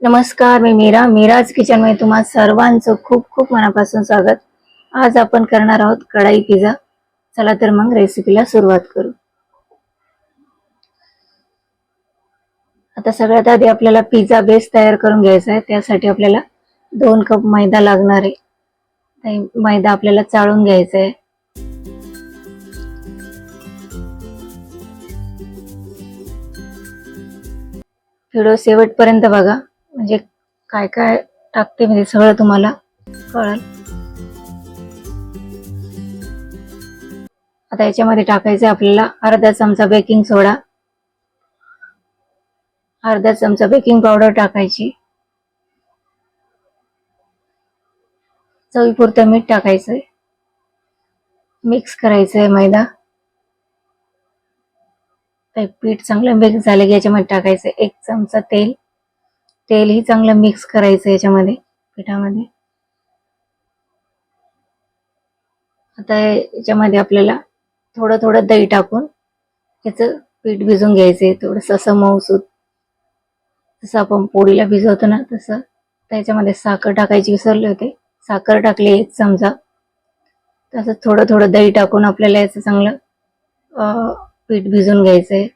नमस्कार मी मीरा. मीराज किचनमध्ये तुम्हा सर्वांचं खूप खूप मनापासून स्वागत. आज आपण करणार आहोत कढाई पिझ्झा. चला तर मग रेसिपीला सुरुवात करू. आता सगळ्यात आधी आपल्याला पिझ्झा बेस तयार करून घ्यायचा आहे. त्यासाठी आपल्याला दोन कप मैदा लागणार आहे. मैदा आपल्याला चाळून घ्यायचा आहे. व्हिडिओ शेवटपर्यंत बघा. म्हणजे काय काय टाकते म्हणजे सगळं तुम्हाला कळेल. आता याच्यामध्ये टाकायचं आपल्याला अर्धा चमचा बेकिंग सोडा. अर्धा चमचा बेकिंग पावडर टाकायची. चवीपुरतं मीठ टाकायचंय. मिक्स करायचंय मैदा. पीठ चांगलं मिक्स झालं की याच्यामध्ये टाकायचं एक चमचा तेल. तेलही चांगलं मिक्स करायचं याच्यामध्ये पिठामध्ये. आता याच्यामध्ये आपल्याला थोडं थोडं दही टाकून याचं पीठ भिजून घ्यायचंय थोडंसं असं मऊसूत जसं आपण पोळीला भिजवतो ना तसं त्याच्यामध्ये साखर टाकायची विसरले होते. साखर टाकली एक चमचा. तसं थोडं थोडं दही टाकून आपल्याला याचं चांगलं पीठ भिजून घ्यायचंय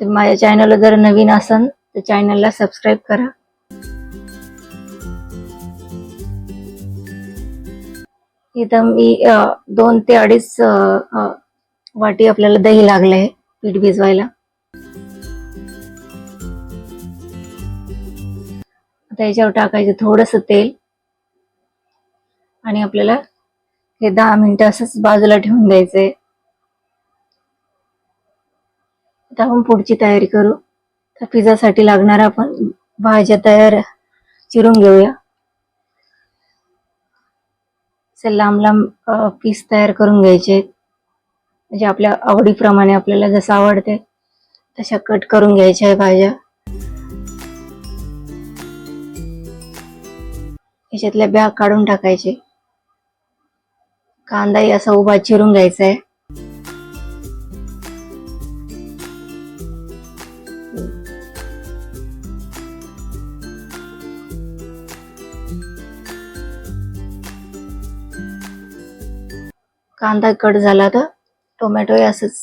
तर माझ्या चॅनलला जर नवीन असन तर चॅनलला सबस्क्राईब करा. इथं मी दोन ते अडीच वाटी आपल्याला दही लागलंय पीठ भिजवायला. आता याच्यावर टाकायचं थोडस तेल. आणि आपल्याला हे दहा मिनिटं असंच बाजूला ठेवून द्यायचंय. आता आपण पुढची तयारी करू. तर पिझ्झासाठी लागणार आपण भाज्या तयार चिरून घेऊया. असे लांब लांब पीस तयार करून घ्यायचे. म्हणजे आपल्या आवडीप्रमाणे आपल्याला जसं आवडते तशा कट करून घ्यायच्या आहे भाज्या. याच्यातल्या बॅग काढून टाकायचे. कांदाही असा उभा चिरून घ्यायचा आहे. कांदा कट झाला तर टोमॅटो असंच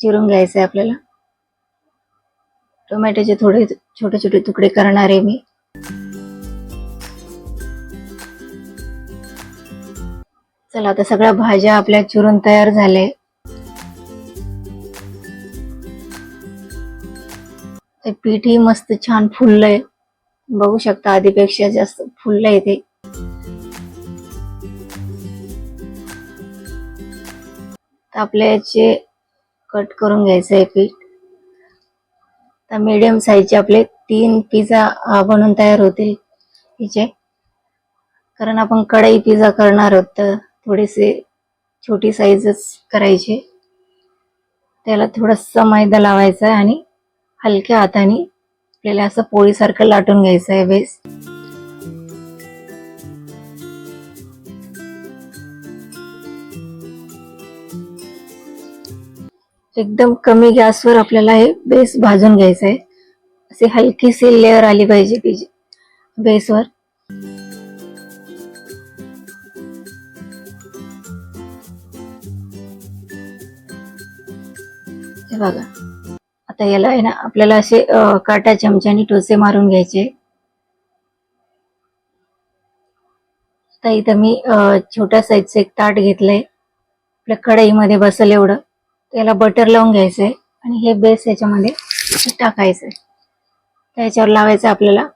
चिरून घ्यायचं आहे आपल्याला. टोमॅटोचे थोडे छोटे छोटे तुकडे करणार आहे मी. चला आता सगळ्या भाज्या आपल्या चिरून तयार झाले ते पीठही मस्त छान फुललंय. बघू शकता आधीपेक्षा जास्त फुललंय ते. तर आपल्या याचे कट करून घ्यायचं आहे पीठ तर मीडियम साईजचे आपले तीन पिझ्झा बनून तयार होतील हिचे कारण आपण कढई पिझ्झा करणार आहोत तर थोडेसे छोटी साईजच करायचे. त्याला थोडासा मैदा लावायचा आहे आणि हलक्या हाताने आपल्याला असं पोळीसारखं लाटून घ्यायचं आहे बेस एकदम कमी गॅसवर आपल्याला हे बेस भाजून घ्यायचं आहे असे हलकीशी लेअर आली पाहिजे तिची बेसवर. हे बघा. आता याला आहे ना आपल्याला असे काटा चमच्याने टोसे मारून घ्यायचे. आता इथं मी छोट्या साईजचं एक ताट घेतलंय. आपल्या कढईमध्ये बसल एवढं. त्याला बटर लावून घ्यायचंय आणि हे बेस याच्यामध्ये टाकायचंय. त्याच्यावर लावायचं आपल्याला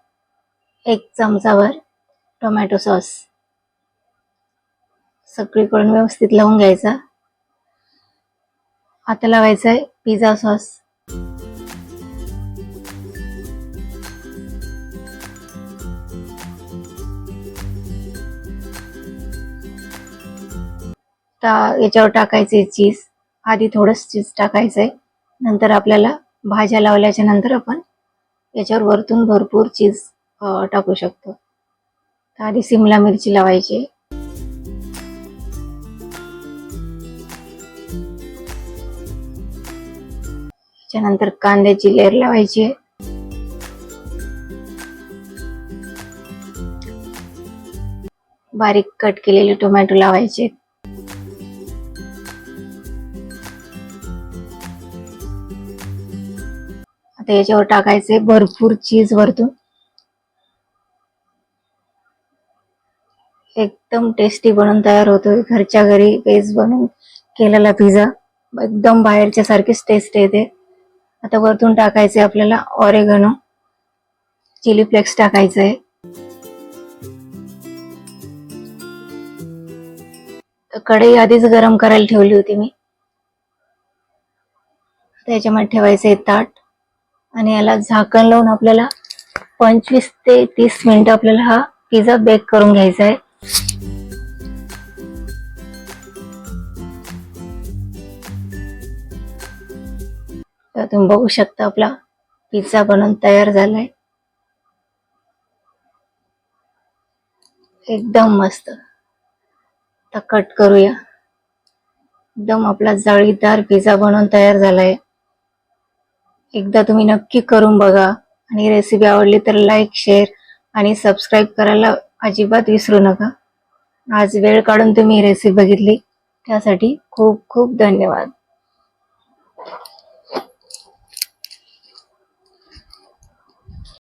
एक चमचावर टोमॅटो सॉस सगळीकडून व्यवस्थित लावून घ्यायचा. आता लावायचा आहे पिझ्झा सॉस याच्यावर टाकायचे चीज आधी थोडस चीज टाकायचंय. नंतर आपल्याला भाज्या लावल्याच्या नंतर आपण याच्यावर वरतून भरपूर चीज टाकू शकतो. आधी सिमला मिरची लावायची. त्यानंतर कांद्याची लेअर लावायची. बारीक कट केलेले टोमॅटो लावायचे. आता याच्यावर टाकायचे भरपूर चीज वरतून. एकदम टेस्टी बनून तयार होतोय. घरच्या घरी बेस बनवून केलेला पिझ्झा एकदम बाहेरच्या सारखीच टेस्ट येते. आता वरतून टाकायचे आपल्याला ऑरेगनो चिली फ्लेक्स टाकायचं आहे कढई आधीच गरम करायला ठेवली होती मी. त्याच्यामध्ये ठेवायचे ताट. आणि याला झाकण लावून आपल्याला पंचवीस ते तीस मिनिटं आपल्याला हा पिझ्झा बेक करून घ्यायचा आहे. तर तुम्ही बघू शकता आपला पिझ्झा बनवून तयार झालाय. एकदम मस्त. आता कट करूया. एकदम आपला जाळीदार पिझ्झा बनवून तयार झालाय. एकदा तुम्ही नक्की करून बघा. आणि रेसिपी आवडली तर लाईक शेअर आणि सबस्क्राईब करायला अजिबात विसरू नका. आज वेळ काढून तुम्ही रेसिपी बघितली. त्यासाठी खूप खूप धन्यवाद.